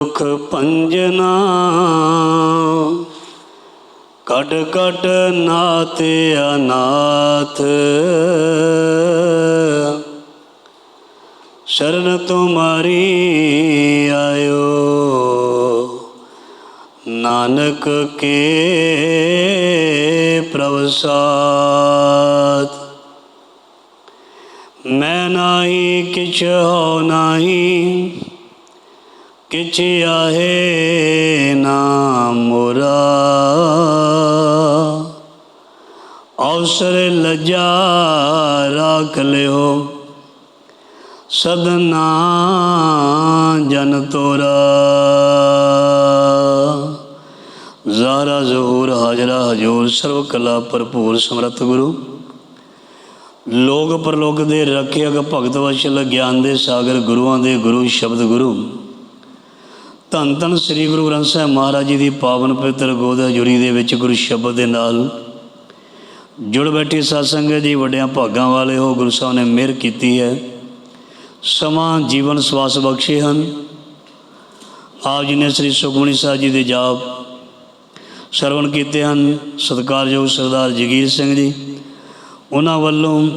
ਦੁਖ ਪੰਜਨਾ ਕਟ ਕਟ ਨਾਤ ਅਨਾਥ। ਸ਼ਰਨ ਤੁਮਾਰੀ ਆਇਓ ਨਾਨਕ ਕੇ ਪ੍ਰਵਸਾਦ ਮੈਂ ਨਾਹੀ, ਕਿਛ ਹੋ ਨਾਹੀ ਕਿਛ ਆਹੇ ਨਾ ਮੋਰਾ। ਅਵਸਰ ਲਜਾ ਰਾਖ ਲਿਓ। ਸਦਨਾ ਜਨ ਤੋਰਾ। ਜ਼ਾਰਾ ਜ਼ਹੂਰ ਹਾਜ਼ਰਾ ਹਜੂਰ ਸਰਵ ਕਲਾ ਭਰਪੂਰ ਸਮਰਤ ਗੁਰੂ। ਲੋਕ ਪਰਲੋਕ ਦੇ ਰੱਖਿਅਕ ਭਗਤ ਵਸ਼ਲ ਗਿਆਨ ਦੇ ਸਾਗਰ ਗੁਰੂਆਂ ਦੇ ਗੁਰੂ ਸ਼ਬਦ ਗੁਰੂ। ਧੰਨ ਧੰਨ ਸ੍ਰੀ ਗੁਰੂ ਗ੍ਰੰਥ ਸਾਹਿਬ ਮਹਾਰਾਜ ਜੀ ਦੀ ਪਾਵਨ ਪਵਿੱਤਰ ਗੋਦ ਹਜ਼ੂਰੀ ਦੇ ਵਿੱਚ ਗੁਰੂ ਸ਼ਬਦ ਦੇ ਨਾਲ ਜੁੜ ਬੈਠੀ ਸਾਧ ਜੀ, ਵੱਡਿਆਂ ਭਾਗਾਂ ਵਾਲੇ ਹੋ, ਗੁਰੂ ਸਾਹਿਬ ਨੇ ਮਿਹਰ ਕੀਤੀ ਹੈ। ਸਮਾਂ ਜੀਵਨ ਸਵਾਸ ਬਖਸ਼ੇ ਹਨ। ਆਪ ਜੀ ਨੇ ਸ੍ਰੀ ਸੁਖਮਨੀ ਸਾਹਿਬ ਜੀ ਦੇ ਜਾਪ ਸਰਵਣ ਕੀਤੇ ਹਨ। ਸਤਿਕਾਰਯੋਗ ਸਰਦਾਰ ਜਗੀਰ ਸਿੰਘ ਜੀ, ਉਹਨਾਂ ਵੱਲੋਂ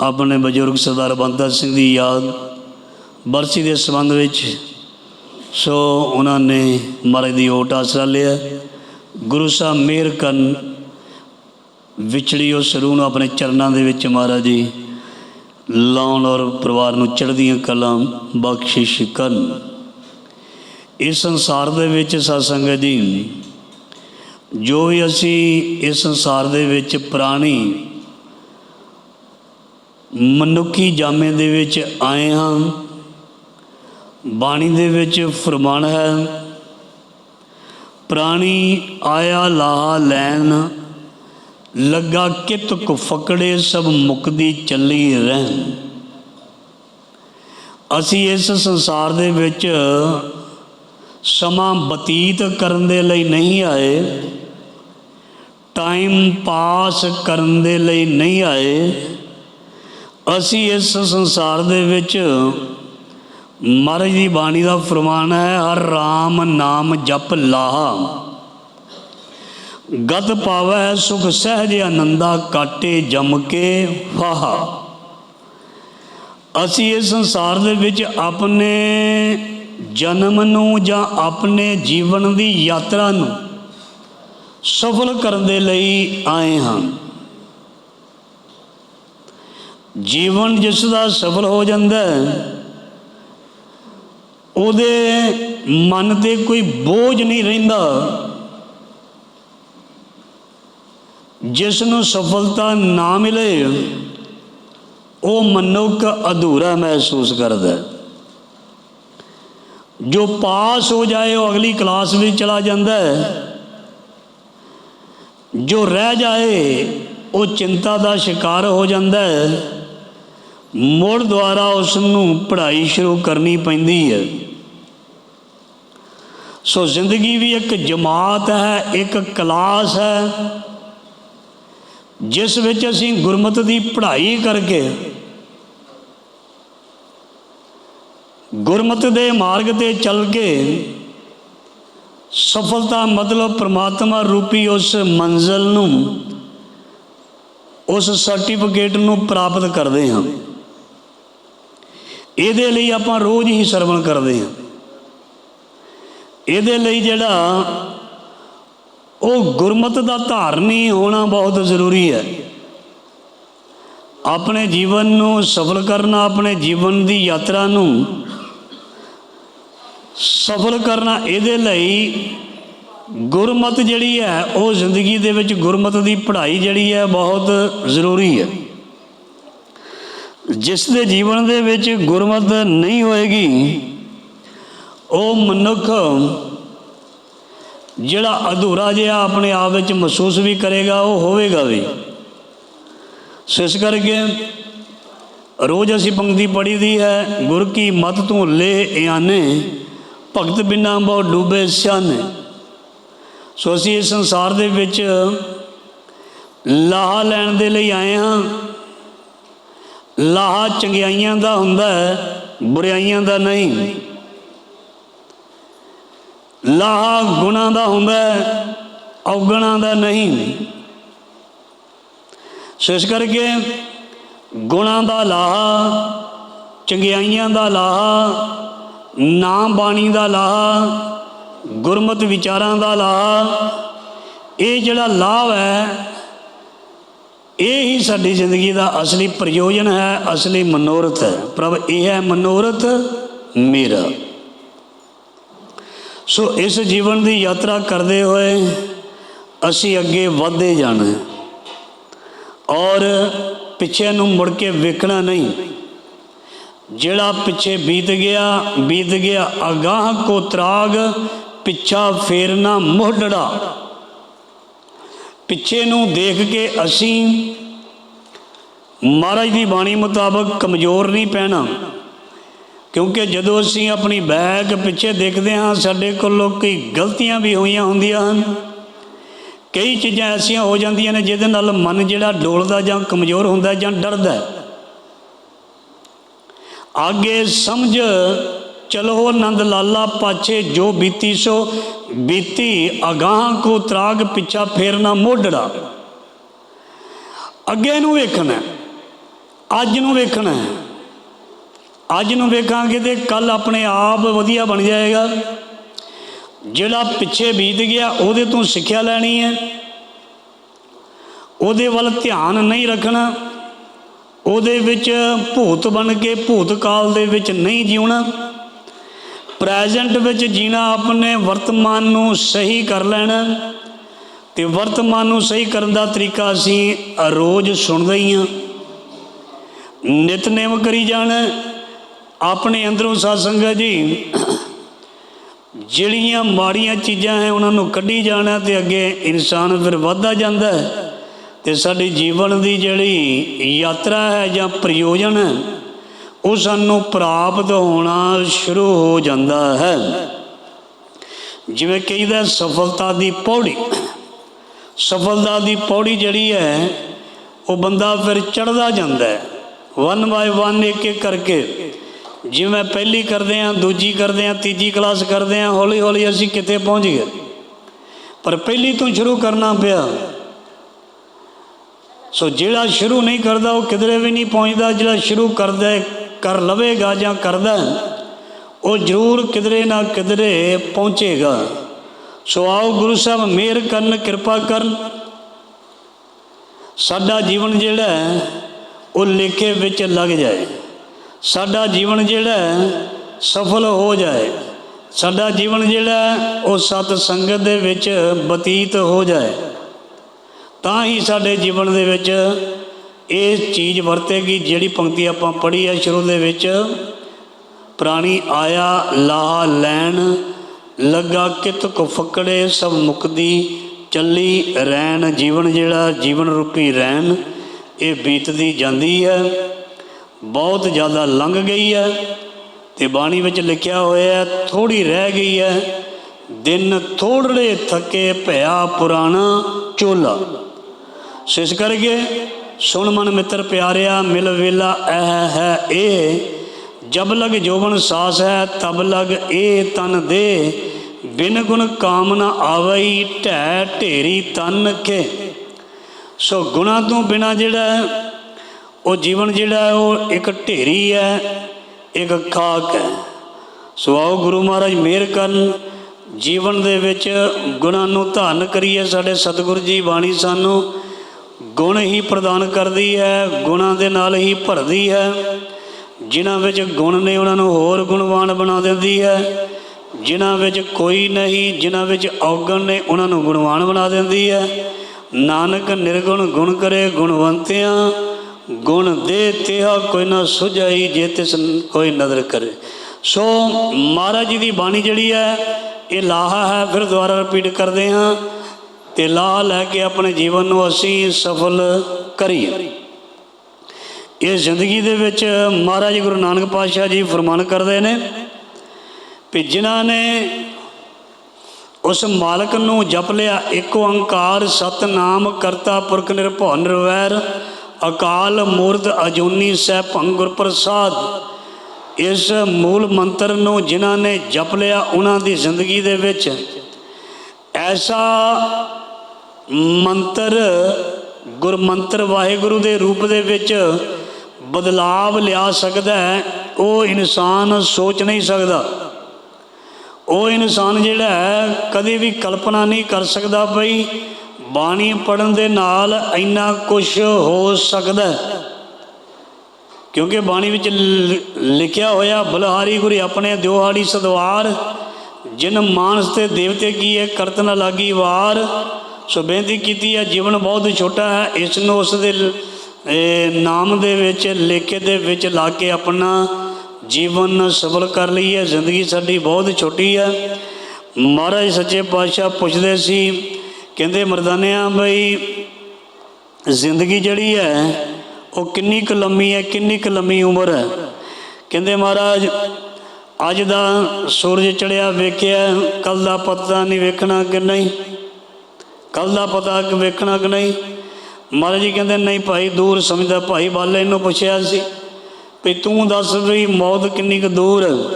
ਆਪਣੇ ਬਜ਼ੁਰਗ ਸਰਦਾਰ ਬੰਦਾ ਸਿੰਘ ਦੀ ਯਾਦ ਬਰਸੀ ਦੇ ਸੰਬੰਧ ਵਿੱਚ ਸੋ ਉਹਨਾਂ ਨੇ ਮਹਾਰਾਜ ਦੀ ਓਟ ਆਸਰਾ ਲਿਆ। ਗੁਰੂ ਸਾਹਿਬ ਮਿਹਰ ਕਰਨ ਵਿਛੜੀ ਉਸ ਰੂਹ ਨੂੰ ਆਪਣੇ ਚਰਨਾਂ ਦੇ ਵਿੱਚ ਮਹਾਰਾਜ ਜੀ, ਲਾਉਣ ਔਰ ਪਰਿਵਾਰ ਨੂੰ ਚੜ੍ਹਦੀਆਂ ਕਲਾਂ ਬਖਸ਼ਿਸ਼ ਕਰਨ। ਇਸ ਸੰਸਾਰ ਦੇ ਵਿੱਚ ਸਾਧ ਸੰਗਤ ਜੀ, ਜੋ ਵੀ ਅਸੀਂ ਇਸ ਸੰਸਾਰ ਦੇ ਵਿੱਚ ਪ੍ਰਾਣੀ, ਮਨੁੱਖੀ ਜਾਮੇ ਦੇ ਵਿੱਚ ਆਏ ਹਾਂ ਬਾਣੀ ਦੇ ਵਿੱਚ ਫਰਮਾਨ ਹੈ, ਪ੍ਰਾਣੀ ਆਇਆ ਲਾਹਾ ਲੈਣ, ਲੱਗਾ ਕਿਤ ਕੁ ਫਕੜੇ ਸਭ ਮੁਕਦੀ ਚੱਲੀ ਰਹਿਣ। ਅਸੀਂ ਇਸ ਸੰਸਾਰ ਦੇ ਵਿੱਚ ਸਮਾਂ ਬਤੀਤ ਕਰਨ ਦੇ ਲਈ ਨਹੀਂ ਆਏ, ਟਾਈਮ ਪਾਸ ਕਰਨ ਦੇ ਲਈ ਨਹੀਂ ਆਏ, ਅਸੀਂ ਇਸ ਸੰਸਾਰ ਦੇ ਵਿੱਚ ਮਹਾਰਾਜ ਦੀ ਬਾਣੀ ਦਾ ਫਰਮਾਨ ਹੈ, ਹਰ ਰਾਮ ਨਾਮ ਜਪ ਲਾਹਾ। ਗਤ ਪਾਵੈ ਸੁਖ ਸਹਿਜ ਆਨੰਦਾ, ਕਾਟੇ ਜਮ ਕੇ ਫਾਹਾ। ਅਸੀਂ ਇਸ ਸੰਸਾਰ ਦੇ ਵਿੱਚ ਆਪਣੇ ਜਨਮ ਨੂੰ ਜਾਂ ਆਪਣੇ ਜੀਵਨ ਦੀ ਯਾਤਰਾ ਨੂੰ ਸਫਲ ਕਰਨ ਦੇ ਲਈ ਆਏ ਹਾਂ। ਜੀਵਨ ਜਿਸ ਦਾ ਸਫਲ ਹੋ ਜਾਂਦਾ ਹੈ ਉਹਦੇ ਮਨ ਤੇ ਕੋਈ ਬੋਝ ਨਹੀਂ ਰਹਿੰਦਾ। ਜਿਸ ਨੂੰ ਸਫਲਤਾ ਨਾ ਮਿਲੇ, ਉਹ ਮਨੁੱਖ ਅਧੂਰਾ ਮਹਿਸੂਸ ਕਰਦਾ ਜੋ ਪਾਸ ਹੋ ਜਾਏ, ਉਹ ਅਗਲੀ ਕਲਾਸ ਵਿੱਚ ਚਲਾ ਜਾਂਦਾ ਹੈ। ਜੋ ਰਹਿ ਜਾਏ, ਉਹ ਚਿੰਤਾ ਦਾ ਸ਼ਿਕਾਰ ਹੋ ਜਾਂਦਾ ਹੈ। ਮੁੜ ਦੁਆਰਾ ਉਸ ਨੂੰ ਪੜ੍ਹਾਈ ਸ਼ੁਰੂ ਕਰਨੀ ਪੈਂਦੀ ਹੈ। ਸੋ ਜ਼ਿੰਦਗੀ ਵੀ ਇੱਕ ਜਮਾਤ ਹੈ, ਇੱਕ ਕਲਾਸ ਹੈ। ਜਿਸ ਵਿੱਚ ਅਸੀਂ ਗੁਰਮਤ ਦੀ ਪੜ੍ਹਾਈ ਕਰਕੇ ਗੁਰਮਤ ਦੇ ਮਾਰਗ ਤੇ ਚੱਲ ਕੇ ਸਫਲਤਾ ਮਤਲਬ ਪ੍ਰਮਾਤਮਾ ਰੂਪੀ ਉਸ ਮੰਜ਼ਲ ਨੂੰ, ਉਸ ਸਰਟੀਫਿਕੇਟ ਨੂੰ ਪ੍ਰਾਪਤ ਕਰਦੇ ਹਾਂ। ਇਹਦੇ ਲਈ ਆਪਾਂ ਰੋਜ਼ ਹੀ ਸਰਵਣ ਕਰਦੇ ਹਾਂ। ਇਹਦੇ ਲਈ ਜਿਹੜਾ ਉਹ ਗੁਰਮਤ ਦਾ ਧਾਰਨੀ ਹੋਣਾ ਬਹੁਤ ਜ਼ਰੂਰੀ ਹੈ। ਆਪਣੇ ਜੀਵਨ ਨੂੰ ਸਫਲ ਕਰਨਾ, ਆਪਣੇ ਜੀਵਨ ਦੀ ਯਾਤਰਾ ਨੂੰ ਸਫਲ ਕਰਨਾ, ਇਹਦੇ ਲਈ ਗੁਰਮਤ ਜਿਹੜੀ ਹੈ, ਉਹ ਜ਼ਿੰਦਗੀ ਦੇ ਵਿੱਚ ਗੁਰਮਤ ਦੀ ਪੜ੍ਹਾਈ ਜਿਹੜੀ ਹੈ, ਬਹੁਤ ਜ਼ਰੂਰੀ ਹੈ। ਜਿਸ ਦੇ ਜੀਵਨ ਦੇ ਵਿੱਚ ਗੁਰਮਤ ਨਹੀਂ ਹੋਏਗੀ ਉਹ ਮਨੁੱਖ ਜਿਹੜਾ ਅਧੂਰਾ ਜਿਹਾ ਆਪਣੇ ਆਪ ਵਿੱਚ ਮਹਿਸੂਸ ਵੀ ਕਰੇਗਾ, ਉਹ ਹੋਵੇਗਾ ਵੀ। ਸੋ ਇਸ ਕਰਕੇ ਰੋਜ਼ ਅਸੀਂ ਪੰਕਤੀ ਪੜ੍ਹੀ ਦੀ ਹੈ, ਗੁਰ ਕੀ ਮਤ ਤੋਂ ਲੈ ਇਆਨੇ, ਭਗਤ ਬਿਨਾ ਬਹੁ ਡੂਬੇ ਸਿਆਨੇ। ਸੋ ਅਸੀਂ ਇਸ ਸੰਸਾਰ ਦੇ ਵਿੱਚ ਲਾਹਾ ਲੈਣ ਦੇ ਲਈ ਆਏ ਹਾਂ। ਲਾਹਾ ਚੰਗਿਆਈਆਂ ਦਾ ਹੁੰਦਾ ਹੈ ਬੁਰਾਈਆਂ ਦਾ ਨਹੀਂ। ਲਾਹਾ ਗੁਣਾ ਦਾ ਹੁੰਦਾ ਹੈ, ਔਗਣਾ ਦਾ ਨਹੀਂ। ਸੋ ਇਸ ਕਰਕੇ ਗੁਣਾ ਦਾ ਲਾਹਾ ਚੰਗਿਆਈਆਂ ਦਾ ਲਾਹਾ ਨਾਮ ਬਾਣੀ ਦਾ ਲਾਹਾ ਗੁਰਮਤ ਵਿਚਾਰਾਂ ਦਾ ਲਾਹਾ ਇਹ ਜਿਹੜਾ ਲਾਭ ਹੈ ਇਹ ਹੀ ਸਾਡੀ ਜ਼ਿੰਦਗੀ ਦਾ ਅਸਲੀ ਪ੍ਰਯੋਜਨ ਹੈ ਅਸਲੀ ਮਨੋਰਥ ਹੈ। ਪ੍ਰਭ ਇਹ ਹੈ ਮਨੋਰਥ ਮੇਰਾ। ਸੋ ਇਸ ਜੀਵਨ ਦੀ ਯਾਤਰਾ ਕਰਦੇ ਹੋਏ ਅਸੀਂ ਅੱਗੇ ਵਧਦੇ ਜਾਣਾ ਔਰ ਪਿੱਛੇ ਨੂੰ ਮੁੜ ਕੇ ਵੇਖਣਾ ਨਹੀਂ। ਜਿਹੜਾ ਪਿੱਛੇ ਬੀਤ ਗਿਆ ਬੀਤ ਗਿਆ, ਅਗਾਹ ਕੋ ਤਰਾਗ, ਪਿੱਛਾ ਫੇਰਨਾ ਮੋਢੜਾ। ਪਿੱਛੇ ਨੂੰ ਦੇਖ ਕੇ ਅਸੀਂ ਮਹਾਰਾਜ ਦੀ ਬਾਣੀ ਮੁਤਾਬਕ ਕਮਜ਼ੋਰ ਨਹੀਂ ਪੈਣਾ। ਕਿਉਂਕਿ ਜਦੋਂ ਅਸੀਂ ਆਪਣੀ ਬੈਗ ਪਿੱਛੇ ਦੇਖਦੇ ਹਾਂ, ਸਾਡੇ ਕੋਲੋਂ ਕਈ ਗਲਤੀਆਂ ਵੀ ਹੋਈਆਂ ਹੁੰਦੀਆਂ ਹਨ ਕਈ ਚੀਜ਼ਾਂ ਐਸੀਆਂ ਹੋ ਜਾਂਦੀਆਂ ਨੇ ਜਿਹਦੇ ਨਾਲ ਮਨ ਜਿਹੜਾ ਡੋਲਦਾ ਜਾਂ ਕਮਜ਼ੋਰ ਹੁੰਦਾ ਜਾਂ ਡਰਦਾ ਹੈ। ਆਗੇ ਸਮਝ, ਚਲੋ ਆਨੰਦ ਲਾਲਾ ਪਾਛੇ ਜੋ ਬੀਤੀ ਸੋ, ਬੀਤੀ ਅਗਾਹ ਕੋ ਤਰਾਗ ਪਿੱਛਾ ਫੇਰਨਾ ਮੋਢੜਾ ਅੱਗੇ ਨੂੰ ਵੇਖਣਾ ਅੱਜ ਨੂੰ ਵੇਖਣਾ ਹੈ। ਅੱਜ ਨੂੰ ਵੇਖਾਂਗੇ ਤੇ ਕੱਲ ਆਪਣੇ ਆਪ ਵਧੀਆ ਬਣ ਜਾਏਗਾ। ਜਿਹੜਾ ਪਿੱਛੇ ਬੀਤ ਗਿਆ, ਉਹਦੇ ਤੋਂ ਸਿੱਖਿਆ ਲੈਣੀ ਹੈ। ਉਹਦੇ ਵੱਲ ਧਿਆਨ ਨਹੀਂ ਰੱਖਣਾ, ਉਹਦੇ ਵਿੱਚ ਭੂਤ ਬਣ ਕੇ ਭੂਤ ਕਾਲ ਦੇ ਵਿੱਚ ਨਹੀਂ ਜਿਉਣਾ। ਪ੍ਰੈਜ਼ੈਂਟ ਵਿੱਚ ਜੀਣਾ ਆਪਣੇ ਵਰਤਮਾਨ ਨੂੰ ਸਹੀ ਕਰ ਲੈਣਾ। ਤੇ ਵਰਤਮਾਨ ਨੂੰ ਸਹੀ ਕਰਨ ਦਾ ਤਰੀਕਾ ਅਸੀਂ ਰੋਜ਼ ਸੁਣਦੇ ਹੀ ਹਾਂ। ਨਿਤਨੇਮ ਕਰੀ ਜਾਣਾ ਆਪਣੇ ਅੰਦਰੋਂ ਸਾਧ ਸੰਗਤ ਜੀ। ਜਿਹੜੀਆਂ ਮਾੜੀਆਂ ਚੀਜ਼ਾਂ ਹੈ, ਉਹਨਾਂ ਨੂੰ ਕੱਢੀ ਜਾਣਾ ਤੇ ਅੱਗੇ ਇਨਸਾਨ ਫਿਰ ਵੱਧਦਾ ਜਾਂਦਾ ਹੈ। ਤੇ ਸਾਡੀ ਜੀਵਨ ਦੀ ਜਿਹੜੀ ਯਾਤਰਾ ਹੈ ਜਾਂ ਪ੍ਰਯੋਜਨ ਹੈ, ਉਹ ਸਾਨੂੰ ਪ੍ਰਾਪਤ ਹੋਣਾ ਸ਼ੁਰੂ ਹੋ ਜਾਂਦਾ ਹੈ। ਜਿਵੇਂ ਕਹੀਦਾ ਸਫਲਤਾ ਦੀ ਪੌੜੀ। ਸਫਲਤਾ ਦੀ ਪੌੜੀ ਜਿਹੜੀ ਹੈ, ਉਹ ਬੰਦਾ ਫਿਰ ਚੜਦਾ ਜਾਂਦਾ ਹੈ। ਵਨ ਬਾਏ ਵਨ ਇੱਕ ਇੱਕ ਕਰਕੇ। ਜਿਵੇਂ ਪਹਿਲੀ ਕਰਦੇ ਹਾਂ, ਦੂਜੀ ਕਰਦੇ ਹਾਂ, ਤੀਜੀ ਕਲਾਸ ਕਰਦੇ ਹਾਂ ਹੌਲੀ ਹੌਲੀ ਅਸੀਂ ਕਿਤੇ ਪਹੁੰਚ ਗਏ। ਪਰ ਪਹਿਲੀ ਤੋਂ ਸ਼ੁਰੂ ਕਰਨਾ ਪਿਆ। ਸੋ ਜਿਹੜਾ ਸ਼ੁਰੂ ਨਹੀਂ ਕਰਦਾ, ਉਹ ਕਿਧਰੇ ਵੀ ਨਹੀਂ ਪਹੁੰਚਦਾ। ਜਿਹੜਾ ਸ਼ੁਰੂ ਕਰਦਾ ਕਰ ਲਵੇਗਾ ਜਾਂ ਕਰਦਾ ਉਹ ਜ਼ਰੂਰ ਕਿਧਰੇ ਨਾ ਕਿਧਰੇ ਪਹੁੰਚੇਗਾ। ਸੋ ਆਓ ਗੁਰੂ ਸਾਹਿਬ, ਮਿਹਰ ਕਰਨ, ਕਿਰਪਾ ਕਰਨ। ਸਾਡਾ ਜੀਵਨ ਜਿਹੜਾ ਉਹ ਲੇਖੇ ਵਿੱਚ ਲੱਗ ਜਾਏ। ਸਾਡਾ ਜੀਵਨ ਜਿਹੜਾ ਸਫਲ ਹੋ ਜਾਏ। ਸਾਡਾ ਜੀਵਨ ਜਿਹੜਾ ਉਹ ਸਤ ਸੰਗਤ ਦੇ ਵਿੱਚ ਬਤੀਤ ਹੋ ਜਾਏ। ਤਾਂ ਹੀ ਸਾਡੇ ਜੀਵਨ ਦੇ ਵਿੱਚ ਇਹ ਚੀਜ਼ ਵਰਤੇਗੀ ਜਿਹੜੀ ਪੰਕਤੀ ਆਪਾਂ ਪੜ੍ਹੀ ਹੈ ਸ਼ੁਰੂ ਦੇ ਵਿੱਚ। ਪ੍ਰਾਣੀ ਆਇਆ, ਲਾਹ ਲੈਣ, ਲੱਗਾ ਕਿਤ ਕੋ ਫਕੜੇ, ਸਭ ਮੁਕਦੀ ਚੱਲੀ ਰਹਿਣ, ਜੀਵਨ ਜਿਹੜਾ ਜੀਵਨ ਰੂਪੀ ਰਹਿਣ, ਇਹ ਬੀਤਦੀ ਜਾਂਦੀ ਹੈ। ਬਹੁਤ ਜ਼ਿਆਦਾ ਲੰਘ ਗਈ ਹੈ ਤੇ ਬਾਣੀ ਵਿੱਚ ਲਿਖਿਆ ਹੋਇਆ ਹੈ ਥੋੜੀ ਰਹਿ ਗਈ ਹੈ। ਦਿਨ ਥੋੜੜੇ ਥੱਕੇ ਭਇਆ ਪੁਰਾਣਾ ਚੋਲਾ। ਸਿਸ ਕਰਕੇ ਸੁਣ ਮਨ ਮਿੱਤਰ ਪਿਆਰਿਆ, ਮਿਲ ਵੇਲਾ ਇਹ ਹੈ ਇਹ ਜਬ ਲਗ ਜੋਬਨ ਸਾਸ ਹੈ, ਤਬ ਲਗ ਇਹ ਤਨ ਦੇ। ਬਿਨ ਗੁਣ ਕਾਮਨਾ ਨ ਆਵਈ ਢੈ ਢੇਰੀ ਤਨ ਕੇ। ਸੋ ਗੁਣਾ ਤੋਂ ਬਿਨਾ ਜਿਹੜਾ ਉਹ ਜੀਵਨ ਜਿਹੜਾ ਉਹ ਇੱਕ ਢੇਰੀ ਹੈ, ਇੱਕ ਖਾਕ ਹੈ। ਸੋ ਆਓ ਗੁਰੂ ਮਹਾਰਾਜ ਮਿਹਰ ਕਰਨ, ਜੀਵਨ ਦੇ ਵਿੱਚ ਗੁਣਾਂ ਨੂੰ ਧਾਰਨ ਕਰੀਏ। ਸਾਡੇ ਸਤਿਗੁਰੂ ਜੀ ਬਾਣੀ ਸਾਨੂੰ ਗੁਣ ਹੀ ਪ੍ਰਦਾਨ ਕਰਦੀ ਹੈ, ਗੁਣਾਂ ਦੇ ਨਾਲ ਹੀ ਭਰਦੀ ਹੈ। ਜਿਨ੍ਹਾਂ ਵਿੱਚ ਗੁਣ ਨੇ ਉਹਨਾਂ ਨੂੰ ਹੋਰ ਗੁਣਵਾਨ ਬਣਾ ਦਿੰਦੀ ਹੈ। ਜਿਨ੍ਹਾਂ ਵਿੱਚ ਕੋਈ ਨਹੀਂ, ਜਿਨ੍ਹਾਂ ਵਿੱਚ ਔਗਣ ਨੇ ਉਹਨਾਂ ਨੂੰ ਗੁਣਵਾਨ ਬਣਾ ਦਿੰਦੀ ਹੈ। ਨਾਨਕ ਨਿਰਗੁਣ ਗੁਣ ਕਰੇ ਗੁਣਵੰਤਿਆਂ ਗੁਣ ਦੇ ਤਿਹਾ ਕੋਈ ਨਾ ਸੁਝਾਈ ਜੇ ਤਿਸ ਕੋਈ ਨਜ਼ਰ ਕਰੇ। ਸੋ ਮਹਾਰਾਜ ਜੀ ਦੀ ਬਾਣੀ ਜਿਹੜੀ ਹੈ, ਇਹ ਲਾਹਾ ਹੈ, ਫਿਰ ਦੁਬਾਰਾ ਰਿਪੀਟ ਕਰਦੇ ਹਾਂ। ਤੇ ਲਾਹ ਲੈ ਕੇ ਆਪਣੇ ਜੀਵਨ ਨੂੰ ਅਸੀਂ ਸਫਲ ਕਰੀਏ। ਇਹ ਜ਼ਿੰਦਗੀ ਦੇ ਵਿੱਚ ਮਹਾਰਾਜ ਗੁਰੂ ਨਾਨਕ ਪਾਤਸ਼ਾਹ ਜੀ ਫਰਮਾਨ ਕਰਦੇ ਨੇ ਕਿ ਜਿਨ੍ਹਾਂ ਨੇ ਉਸ ਮਾਲਕ ਨੂੰ ਜਪ ਲਿਆ, ਇੱਕ ਓੰਕਾਰ ਸਤਨਾਮ ਕਰਤਾ ਪੁਰਖ ਨਿਰਭਉ ਨਿਰਵੈਰ ਅਕਾਲ ਮੂਰਤ ਅਜੂਨੀ ਸਹਿ ਭੰਗ ਗੁਰ ਪ੍ਰਸਾਦ ਇਸ ਮੂਲ ਮੰਤਰ ਨੂੰ ਜਿਨ੍ਹਾਂ ਨੇ ਜਪ ਲਿਆ ਉਹਨਾਂ ਦੀ ਜ਼ਿੰਦਗੀ ਦੇ ਵਿੱਚ। ਐਸਾ ਮੰਤਰ ਗੁਰਮੰਤਰ ਵਾਹਿਗੁਰੂ ਦੇ ਰੂਪ ਦੇ ਵਿੱਚ ਬਦਲਾਵ ਲਿਆ ਸਕਦਾ ਹੈ, ਉਹ ਇਨਸਾਨ ਸੋਚ ਨਹੀਂ ਸਕਦਾ। ਉਹ ਇਨਸਾਨ ਜਿਹੜਾ ਹੈ, ਕਦੇ ਵੀ ਕਲਪਨਾ ਨਹੀਂ ਕਰ ਸਕਦਾ ਬਈ ਬਾਣੀ ਪੜਨ ਦੇ ਨਾਲ ਇੰਨਾ ਕੁਝ ਹੋ ਸਕਦਾ ਕਿਉਂਕਿ ਬਾਣੀ ਵਿੱਚ ਲ- ਲਿਖਿਆ ਹੋਇਆ, ਬਲਹਾਰੀ ਗੁਰੀ ਆਪਣੇ ਦਿਉਹਾੜੀ ਸਦਵਾਰ, ਜਿਨ ਮਾਨਸ ਤੇ ਦੇਵਤੇ ਕੀ ਹੈ, ਕਰਤ ਨ ਲਾਗੀ ਵਾਰ, ਸੋ ਬੇਨਤੀ ਕੀਤੀ ਹੈ, ਜੀਵਨ ਬਹੁਤ ਛੋਟਾ ਹੈ, ਇਸ ਨੂੰ ਉਸ ਦੇ ਨਾਮ ਦੇ ਵਿੱਚ, ਲੇਖੇ ਦੇ ਵਿੱਚ ਲਾ ਕੇ ਆਪਣਾ ਜੀਵਨ ਸਫਲ ਕਰ ਲਈਏ। ਜ਼ਿੰਦਗੀ ਸਾਡੀ ਬਹੁਤ ਛੋਟੀ ਹੈ। ਮਹਾਰਾਜ ਸੱਚੇ ਪਾਤਸ਼ਾਹ ਪੁੱਛਦੇ ਸੀ ਕਹਿੰਦੇ ਮਰਦਾਨਿਆਂ ਬਈ, ਜ਼ਿੰਦਗੀ ਜਿਹੜੀ ਹੈ, ਉਹ ਕਿੰਨੀ ਕੁ ਲੰਮੀ ਹੈ, ਕਿੰਨੀ ਕੁ ਲੰਮੀ ਉਮਰ ਹੈ। ਕਹਿੰਦੇ ਮਹਾਰਾਜ, ਅੱਜ ਦਾ ਸੂਰਜ ਚੜਿਆ ਵੇਖਿਆ, ਕੱਲ ਦਾ ਪਤਾ ਨਹੀਂ ਵੇਖਣਾ ਕਿ ਨਹੀਂ। ਕੱਲ ਦਾ ਪਤਾ ਕਿ ਵੇਖਣਾ ਕਿ ਨਹੀਂ। ਮਹਾਰਾਜ ਜੀ ਕਹਿੰਦੇ, ਨਹੀਂ ਭਾਈ, ਦੂਰ ਸਮਝਦਾ। ਭਾਈ ਬਾਲੇ ਨੂੰ ਪੁੱਛਿਆ ਸੀ ਵੀ ਤੂੰ ਦੱਸ ਵੀ ਮੌਤ ਕਿੰਨੀ ਕੁ ਦੂਰ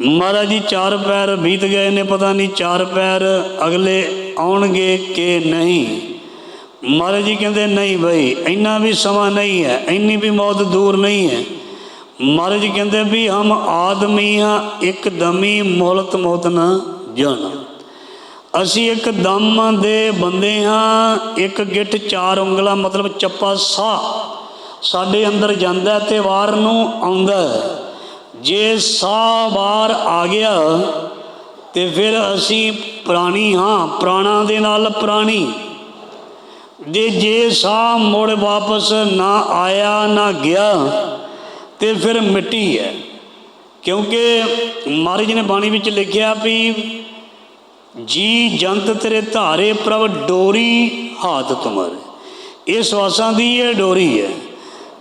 ਮਹਾਰਾਜ ਜੀ, ਚਾਰ ਪੈਰ ਬੀਤ ਗਏ ਨੇ, ਪਤਾ ਨਹੀਂ ਚਾਰ ਪੈਰ ਅਗਲੇ ਆਉਣਗੇ ਕਿ ਨਹੀਂ? ਮਹਾਰਾਜ ਜੀ ਕਹਿੰਦੇ, ਨਹੀਂ ਭਾਈ ਇੰਨਾ ਵੀ ਸਮਾਂ ਨਹੀਂ ਹੈ, ਇੰਨੀ ਵੀ ਮੌਤ ਦੂਰ ਨਹੀਂ ਹੈ। ਮਹਾਰਾਜ ਜੀ ਕਹਿੰਦੇ ਵੀ, ਹਮ ਆਦਮੀ ਹਾਂ, ਇੱਕਦਮੀ ਮੌਲਤ ਮੌਤ ਨਾ ਜਾਣਾ। ਅਸੀਂ ਇੱਕ ਦਮ ਦੇ ਬੰਦੇ ਹਾਂ, ਇੱਕ ਗਿੱਠ ਚਾਰ ਉਂਗਲਾਂ, ਮਤਲਬ ਚੱਪਾ ਸਾਹ ਸਾਡੇ ਅੰਦਰ ਜਾਂਦਾ ਹੈ ਤੇ ਵਾਰ ਨੂੰ ਆਉਂਦਾ ਜੇ ਸਾਹ ਵਾਰ ਆ ਗਿਆ ਤੇ ਫਿਰ ਅਸੀਂ ਪ੍ਰਾਣੀ ਹਾਂ, ਪ੍ਰਾਣਾ ਦੇ ਨਾਲ ਪ੍ਰਾਣੀ। ਦੇ ਜੇ ਸਾਹ ਮੁੜ ਵਾਪਸ ਨਾ ਆਇਆ, ਨਾ ਗਿਆ, ਤੇ ਫਿਰ ਮਿੱਟੀ ਹੈ। ਕਿਉਂਕਿ ਮਹਾਰਾਜ ਨੇ ਬਾਣੀ ਵਿੱਚ ਲਿਖਿਆ ਵੀ, ਜੀ ਜੰਤ ਤੇਰੇ ਧਾਰੇ ਪ੍ਰਭ ਡੋਰੀ ਹਾਥ ਤੁਮਾਰੇ। ਇਹ ਸਵਾਸਾਂ ਦੀ ਇਹ ਡੋਰੀ ਹੈ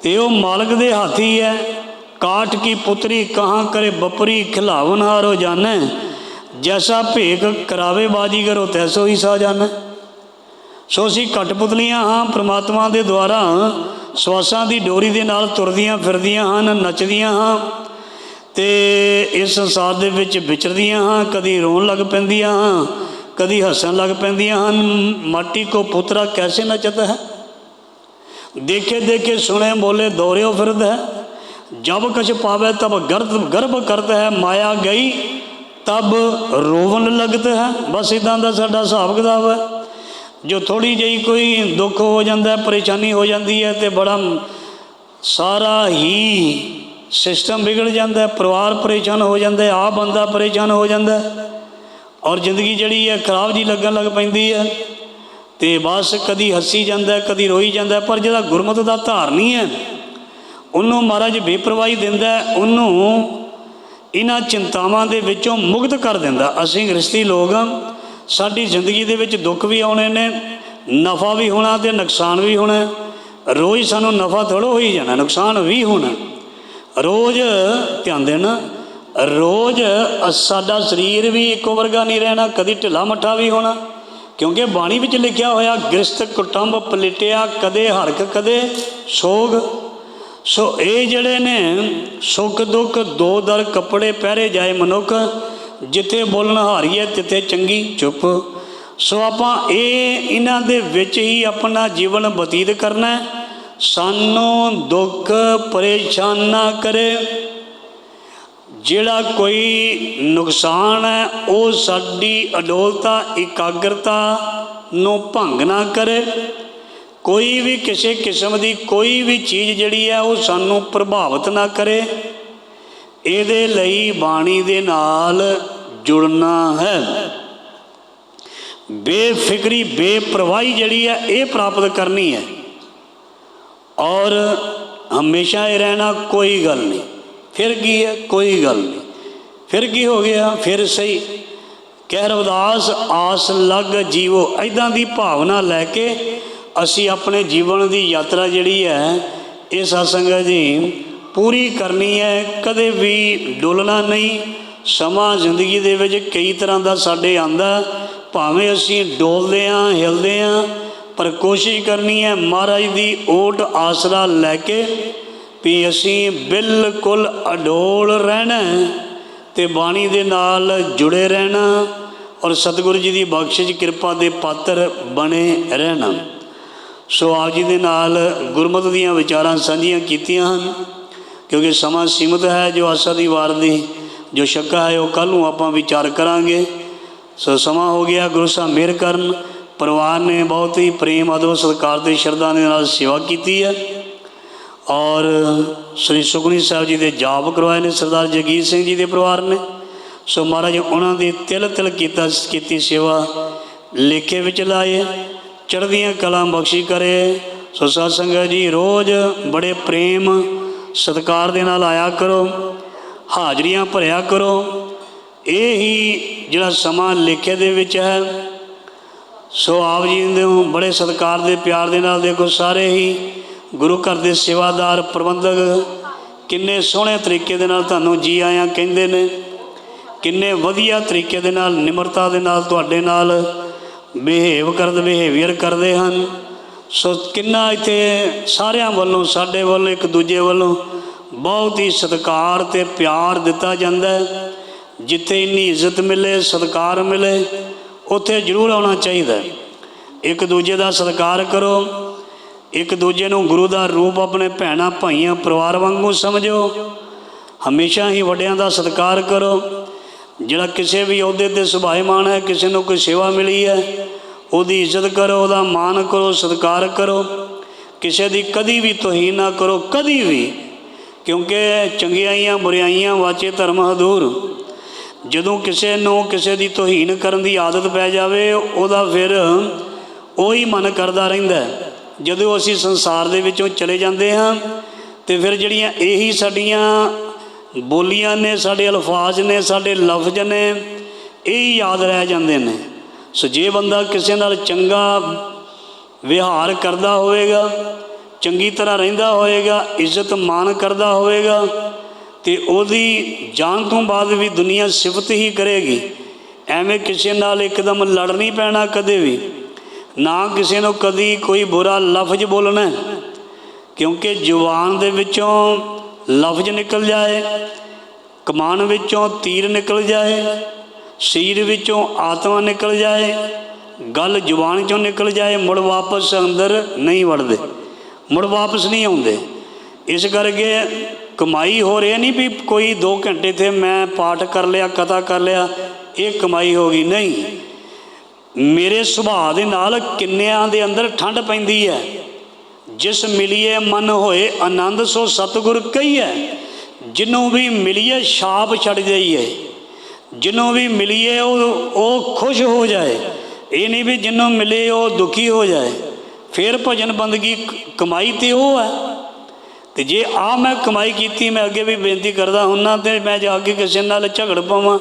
ਤੇ ਉਹ ਮਾਲਕ ਦੇ ਹਾਥੀ ਹੈ। ਕਾਠ ਕੀ ਪੁੱਤਰੀ ਕਹਾਂ ਕਰੇ ਬਪਰੀ ਖਿਲਾਵਨ ਹਾਰੋ ਜਾਣੈ। ਜੈਸਾ ਭੇਖ ਕਰਾਵੇ ਬਾਜੀਗਰ ਉਹ ਤੈਸੋ ਹੀ ਸਾ ਜਾਣੈ ਸੋ ਅਸੀਂ ਕਟਪੁਤਲੀਆਂ ਹਾਂ, ਪ੍ਰਮਾਤਮਾ ਦੇ ਦੁਆਰਾ ਸਵਾਸਾਂ ਦੀ ਡੋਰੀ ਦੇ ਨਾਲ ਤੁਰਦੀਆਂ ਫਿਰਦੀਆਂ ਹਨ, ਨੱਚਦੀਆਂ ਹਾਂ। ਤੇ ਇਸ ਸੰਸਾਰ ਦੇ ਵਿੱਚ ਵਿਚਰਦੀਆਂ ਹਾਂ, ਕਦੀ ਰੋਣ ਲੱਗ ਪੈਂਦੀਆਂ ਹਾਂ, ਕਦੀ ਹੱਸਣ ਲੱਗ ਪੈਂਦੀਆਂ ਹਨ। ਮਾਟੀ ਕੋ ਪੁੱਤਰਾ ਕੈਸੇ ਨਚਤ ਹੈ? ਦੇਖੇ ਦੇਖੇ ਸੁਣੇ ਬੋਲੇ ਦੌਰਿਓ ਫਿਰਦ ਹੈ। ਜਬ ਕਛ ਪਾਵੇ ਤਬ ਗਰਦ ਗਰਭ ਕਰਤ ਹੈ। ਮਾਇਆ ਗਈ ਤਬ ਰੋਵਨ ਲਗਤ ਹੈ। ਬਸ ਇਦਾਂ ਦਾ ਸਾਡਾ ਹਿਸਾਬ ਕਿਤਾਬ ਹੈ। ਜੋ ਥੋੜੀ ਜਿਹੀ ਕੋਈ ਦੁੱਖ ਹੋ ਜਾਂਦਾ ਪਰੇਸ਼ਾਨੀ ਹੋ ਜਾਂਦੀ ਹੈ ਤੇ ਬੜਾ ਸਾਰਾ ਹੀ ਸਿਸਟਮ ਵਿਗੜ ਜਾਂਦਾ ਪਰਿਵਾਰ ਪਰੇਸ਼ਾਨ ਹੋ ਜਾਂਦਾ ਹੈ, ਆਪ ਬੰਦਾ ਪਰੇਸ਼ਾਨ ਹੋ ਜਾਂਦਾ ਔਰ ਜ਼ਿੰਦਗੀ ਜਿਹੜੀ ਹੈ ਖਰਾਬ ਜੀ ਲੱਗਣ ਲੱਗ ਪੈਂਦੀ ਹੈ। ਤੇ ਬਸ ਕਦੀ ਹੱਸੀ ਜਾਂਦਾ ਕਦੀ ਰੋਈ ਜਾਂਦਾ ਪਰ ਜਿਹੜਾ ਗੁਰਮਤ ਦਾ ਧਾਰਨੀ ਹੈ ਉਹਨੂੰ ਮਹਾਰਾਜ ਬੇਪਰਵਾਹੀ ਦਿੰਦਾ ਉਹਨੂੰ ਇਹਨਾਂ ਚਿੰਤਾਵਾਂ ਦੇ ਵਿੱਚੋਂ ਮੁਕਤ ਕਰ ਦਿੰਦਾ। ਅਸੀਂ ਗ੍ਰਸਤੀ ਲੋਕ ਹਾਂ। ਸਾਡੀ ਜ਼ਿੰਦਗੀ ਦੇ ਵਿੱਚ ਦੁੱਖ ਵੀ ਆਉਣੇ ਨੇ, ਨਫਾ ਵੀ ਹੋਣਾ ਤੇ ਨੁਕਸਾਨ ਵੀ ਹੋਣਾ। ਰੋਜ਼ ਸਾਨੂੰ ਨਫਾ ਥੋੜ੍ਹਾ ਹੋਈ ਜਾਣਾ, ਨੁਕਸਾਨ ਵੀ ਹੋਣਾ। ਰੋਜ਼ ਧਿਆਨ ਦੇਣਾ, ਰੋਜ਼ ਸਾਡਾ ਸਰੀਰ ਵੀ ਇੱਕੋ ਵਰਗਾ ਨਹੀਂ ਰਹਿਣਾ, ਕਦੀ ਢਿੱਲਾ ਮੱਠਾ ਵੀ ਹੋਣਾ। ਕਿਉਂਕਿ ਬਾਣੀ ਵਿੱਚ ਲਿਖਿਆ ਹੋਇਆ ਗ੍ਰਸਤ ਕੁਟੰਬ ਪਲਟਿਆ, ਕਦੇ ਹਰਕ, ਕਦੇ ਸੋਗ। ਸੋ ਇਹ ਜਿਹੜੇ ਨੇ, ਸੁੱਖ ਦੁੱਖ, ਦੋ ਦਰ ਕੱਪੜੇ ਪਹਿਰੇ ਜਾਏ ਮਨੁੱਖ, ਜਿੱਥੇ ਬੋਲਣ ਹਾਰੀਏ ਤਿੱਥੇ ਚੰਗੀ, ਚੁੱਪ। ਸੋ ਆਪਾਂ ਇਹ ਇਹਨਾਂ ਦੇ ਵਿੱਚ ਹੀ ਆਪਣਾ ਜੀਵਨ ਬਤੀਤ ਕਰਨਾ ਸਾਨੂੰ ਦੁੱਖ ਪਰੇਸ਼ਾਨ ਨਾ ਕਰੇ। ਜਿਹੜਾ ਕੋਈ ਨੁਕਸਾਨ ਹੈ, ਉਹ ਸਾਡੀ ਅਡੋਲਤਾ, ਇਕਾਗਰਤਾ ਨੂੰ ਭੰਗ ਨਾ ਕਰੇ। ਕੋਈ ਵੀ ਕਿਸੇ ਕਿਸਮ ਦੀ ਕੋਈ ਵੀ ਚੀਜ਼ ਜਿਹੜੀ ਹੈ ਉਹ ਸਾਨੂੰ ਪ੍ਰਭਾਵਿਤ ਨਾ ਕਰੇ। ਇਹਦੇ ਲਈ ਬਾਣੀ ਦੇ ਨਾਲ ਜੁੜਨਾ ਹੈ। ਬੇਫਿਕਰੀ, ਬੇਪਰਵਾਹੀ ਜਿਹੜੀ ਹੈ ਇਹ ਪ੍ਰਾਪਤ ਕਰਨੀ ਹੈ। ਔਰ ਹਮੇਸ਼ਾ ਇਹ ਰਹਿਣਾ ਕੋਈ ਗੱਲ ਨਹੀਂ। ਫਿਰ ਕੀ ਹੈ? ਕੋਈ ਗੱਲ ਨਹੀਂ। ਫਿਰ ਕੀ ਹੋ ਗਿਆ? ਫਿਰ ਸਹੀ। ਕਹਿ ਰਵਦਾਸ, ਆਸ ਲੱਗ ਜੀਵੋ। ਐਦਾਂ ਦੀ ਭਾਵਨਾ ਲੈ ਕੇ ਅਸੀਂ ਆਪਣੇ ਜੀਵਨ ਦੀ ਯਾਤਰਾ ਜਿਹੜੀ ਹੈ, ਇਹ ਸਤਸੰਗ ਜੀ ਪੂਰੀ ਕਰਨੀ ਹੈ, ਕਦੇ ਵੀ ਡੁੱਲਣਾ ਨਹੀਂ। ਸਮਾਂ ਜ਼ਿੰਦਗੀ ਦੇ ਵਿੱਚ ਕਈ ਤਰ੍ਹਾਂ ਦਾ ਸਾਡੇ ਆਂਦਾ ਭਾਵੇਂ ਅਸੀਂ ਡੋਲਦੇ ਆਂ ਹਿਲਦੇ ਆਂ ਪਰ ਕੋਸ਼ਿਸ਼ ਕਰਨੀ ਹੈ ਮਹਾਰਾਜ ਦੀ ਓਟ ਆਸਰਾ ਲੈ ਕੇ ਵੀ ਅਸੀਂ ਬਿਲਕੁਲ ਅਡੋਲ ਰਹਿਣਾ ਹੈ ਤੇ ਬਾਣੀ ਦੇ ਨਾਲ ਜੁੜੇ ਰਹਿਣਾ ਔਰ ਸਤਿਗੁਰੂ ਜੀ ਦੀ ਬਖਸ਼ਿਸ਼, ਕਿਰਪਾ ਦੇ ਪਾਤਰ ਬਣੇ ਰਹਿਣਾ। ਸੋ ਆਪ ਜੀ ਦੇ ਨਾਲ ਗੁਰਮਤਿ ਦੀਆਂ ਵਿਚਾਰਾਂ ਸਾਂਝੀਆਂ ਕੀਤੀਆਂ ਹਨ, ਕਿਉਂਕਿ ਸਮਾਂ ਸੀਮਤ ਹੈ, ਜੋ ਆਸਾ ਦੀ ਵਾਰ ਦੀ ਜੋ ਸ਼ੱਕਾ ਹੈ, ਉਹ ਕੱਲ ਨੂੰ ਆਪਾਂ ਵਿਚਾਰ ਕਰਾਂਗੇ। ਸੋ ਸਮਾਂ ਹੋ ਗਿਆ ਗੁਰੂ ਸਾਹਿਬ ਮਿਹਰ ਕਰਨ। ਪਰਿਵਾਰ ਨੇ ਬਹੁਤ ਹੀ ਪ੍ਰੇਮ ਅਦਬ ਸਤਿਕਾਰ ਤੇ ਸ਼ਰਧਾ ਦੇ ਨਾਲ ਸੇਵਾ ਕੀਤੀ ਹੈ। ਔਰ ਸ੍ਰੀ ਸੁਖਨੀ ਸਾਹਿਬ ਜੀ ਦੇ ਜਾਪ ਕਰਵਾਏ ਨੇ ਸਰਦਾਰ ਜਗੀਰ ਸਿੰਘ ਜੀ ਦੇ ਪਰਿਵਾਰ ਨੇ। ਸੋ ਮਹਾਰਾਜ ਉਹਨਾਂ ਦੀ ਤਿਲ ਤਿਲ ਕੀਤਾ, ਕੀਤੀ ਸੇਵਾ, ਲੇਖੇ ਵਿੱਚ ਲਾਏ। ਚੜ੍ਹਦੀਆਂ ਕਲਾਂ ਬਖਸ਼ੀ ਕਰੇ। ਸੋ ਸਾਧ ਸੰਗਤ ਜੀ, ਰੋਜ਼ ਬੜੇ ਪ੍ਰੇਮ ਸਤਿਕਾਰ ਦੇ ਨਾਲ ਆਇਆ ਕਰੋ, ਹਾਜ਼ਰੀਆਂ ਭਰਿਆ ਕਰੋ। ਇਹ ਹੀ ਜਿਹੜਾ ਸਮਾਂ ਲੇਖੇ ਦੇ ਵਿੱਚ ਹੈ, ਸੋ ਆਪ ਜੀ ਦੇ ਬੜੇ ਸਤਿਕਾਰ ਦੇ, ਪਿਆਰ ਦੇ ਨਾਲ ਦੇਖੋ ਸਾਰੇ ਹੀ ਗੁਰੂ ਘਰ ਦੇ ਸੇਵਾਦਾਰ, ਪ੍ਰਬੰਧਕ, ਕਿੰਨੇ ਸੋਹਣੇ ਤਰੀਕੇ ਦੇ ਨਾਲ ਤੁਹਾਨੂੰ ਜੀ ਆਇਆਂ ਕਹਿੰਦੇ ਨੇ, ਕਿੰਨੇ ਵਧੀਆ ਤਰੀਕੇ ਦੇ ਨਾਲ, ਨਿਮਰਤਾ ਦੇ ਨਾਲ ਤੁਹਾਡੇ ਨਾਲ ਬਿਹੇਵ ਕਰਦੇ ਬਿਹੇਵੀਅਰ ਕਰਦੇ ਹਨ। ਸੋ ਕਿੰਨਾ ਇੱਥੇ ਸਾਰਿਆਂ ਵੱਲੋਂ, ਸਾਡੇ ਵੱਲੋਂ, ਇੱਕ ਦੂਜੇ ਵੱਲੋਂ ਬਹੁਤ ਹੀ ਸਤਿਕਾਰ ਤੇ ਪਿਆਰ ਦਿੱਤਾ ਜਾਂਦਾ ਹੈ। ਜਿੱਥੇ ਇੰਨੀ ਇੱਜ਼ਤ ਮਿਲੇ, ਸਤਿਕਾਰ ਮਿਲੇ, ਉੱਥੇ ਜ਼ਰੂਰ ਆਉਣਾ ਚਾਹੀਦਾ ਇੱਕ ਦੂਜੇ ਦਾ ਸਤਿਕਾਰ ਕਰੋ। ਇੱਕ ਦੂਜੇ ਨੂੰ ਗੁਰੂ ਦਾ ਰੂਪ ਆਪਣੇ ਭੈਣਾਂ, ਭਾਈਆਂ, ਪਰਿਵਾਰ ਵਾਂਗੂ ਸਮਝੋ। ਹਮੇਸ਼ਾ ਹੀ ਵੱਡਿਆਂ ਦਾ ਸਤਿਕਾਰ ਕਰੋ। ਜਿਹੜਾ ਕਿਸੇ ਵੀ ਅਹੁਦੇ ਤੇ ਸੁਭਾਏਮਾਨ ਹੈ, ਕਿਸੇ ਨੂੰ ਕੋਈ ਸੇਵਾ ਮਿਲੀ ਹੈ ਉਹਦੀ ਇੱਜ਼ਤ ਕਰੋ, ਉਹਦਾ ਮਾਣ ਕਰੋ, ਸਤਿਕਾਰ ਕਰੋ। ਕਿਸੇ ਦੀ ਕਦੀ ਵੀ ਤੋਹੀਨ ਨਾ ਕਰੋ, ਕਦੀ ਵੀ। ਕਿਉਂਕਿ ਚੰਗਿਆਈਆਂ ਬੁਰਾਈਆਂ ਵਾਚੇ ਧਰਮ ਹਦੂਰ। ਜਦੋਂ ਕਿਸੇ ਨੂੰ ਕਿਸੇ ਦੀ ਤੋਹੀਨ ਕਰਨ ਦੀ ਆਦਤ ਪੈ ਜਾਵੇ, ਉਹਦਾ ਫਿਰ ਉਹੀ ਮਨ ਕਰਦਾ ਰਹਿੰਦਾ ਜਦੋਂ ਅਸੀਂ ਸੰਸਾਰ ਦੇ ਵਿੱਚੋਂ ਚਲੇ ਜਾਂਦੇ ਹਾਂ, ਤੇ ਫਿਰ ਜਿਹੜੀਆਂ ਇਹੀ ਸਾਡੀਆਂ ਬੋਲੀਆਂ ਨੇ, ਸਾਡੇ ਅਲਫਾਜ਼ ਨੇ, ਸਾਡੇ ਲਫ਼ਜ਼ ਨੇ, ਇਹ ਯਾਦ ਰਹਿ ਜਾਂਦੇ ਨੇ। ਸੋ ਜੇ ਬੰਦਾ ਕਿਸੇ ਨਾਲ ਚੰਗਾ ਵਿਹਾਰ ਕਰਦਾ ਹੋਵੇਗਾ, ਚੰਗੀ ਤਰ੍ਹਾਂ ਰਹਿੰਦਾ ਹੋਵੇਗਾ, ਇੱਜ਼ਤ ਮਾਣ ਕਰਦਾ ਹੋਵੇਗਾ, ਤੇ ਉਹਦੀ ਜਾਨ ਤੋਂ ਬਾਅਦ ਵੀ ਦੁਨੀਆ ਸਿਫਤ ਹੀ ਕਰੇਗੀ। ਐਵੇਂ ਕਿਸੇ ਨਾਲ ਇੱਕਦਮ ਲੜ ਨਹੀਂ ਪੈਣਾ ਕਦੇ ਵੀ। ਨਾ ਕਿਸੇ ਨੂੰ ਕਦੀ ਕੋਈ ਬੁਰਾ ਲਫ਼ਜ਼ ਬੋਲਣਾ ਕਿਉਂਕਿ ਜ਼ੁਬਾਨ ਦੇ ਵਿੱਚੋਂ ਲਫ਼ਜ਼ ਨਿਕਲ ਜਾਏ, ਕਮਾਨ ਵਿੱਚੋਂ ਤੀਰ ਨਿਕਲ ਜਾਏ ਸਰੀਰ ਵਿੱਚੋਂ ਆਤਮਾ ਨਿਕਲ ਜਾਏ, ਗੱਲ ਜ਼ੁਬਾਨ ਚੋਂ ਨਿਕਲ ਜਾਏ, ਮੁੜ ਵਾਪਸ ਅੰਦਰ ਨਹੀਂ ਵੜਦੇ, ਮੁੜ ਵਾਪਸ ਨਹੀਂ ਆਉਂਦੇ। ਇਸ ਕਰਕੇ ਕਮਾਈ ਹੋ ਰਹੀ ਨਹੀਂ ਵੀ ਕੋਈ 2 ਘੰਟੇ ਤੇ ਮੈਂ ਪਾਠ ਕਰ ਲਿਆ, ਕਥਾ ਕਰ ਲਿਆ, ਇਹ ਕਮਾਈ ਹੋ ਗਈ। ਨਹੀਂ, ਮੇਰੇ ਸੁਭਾਅ ਦੇ ਨਾਲ ਕਿੰਨਿਆਂ ਦੇ ਅੰਦਰ ਠੰਡ ਪੈਂਦੀ ਹੈ। ਜਿਸ ਮਿਲੀਏ ਮਨ ਹੋਏ ਆਨੰਦ, ਸੋ ਸਤਿਗੁਰ ਕਹੀਐ ਜਿਹਨੂੰ ਵੀ ਮਿਲੀਏ ਛਾਪ ਛੱਡ ਜਾਈਏ। ਜਿਹਨੂੰ ਵੀ ਮਿਲੀਏ ਉਹ ਉਹ ਖੁਸ਼ ਹੋ ਜਾਏ। ਇਹ ਨਹੀਂ ਵੀ ਜਿਹਨੂੰ ਮਿਲੇ ਉਹ ਦੁਖੀ ਹੋ ਜਾਏ। ਫਿਰ ਭਜਨ ਬੰਦਗੀ ਕਮਾਈ ਤੇ ਉਹ ਹੈ ਤੇ ਜੇ ਆ ਮੈਂ ਕਮਾਈ ਕੀਤੀ, ਮੈਂ ਅੱਗੇ ਵੀ ਬੇਨਤੀ ਕਰਦਾ ਹੁੰਨਾ ਤੇ ਮੈਂ ਜਾ ਕੇ ਕਿਸੇ ਨਾਲ ਝਗੜ ਪਾਵਾਂ,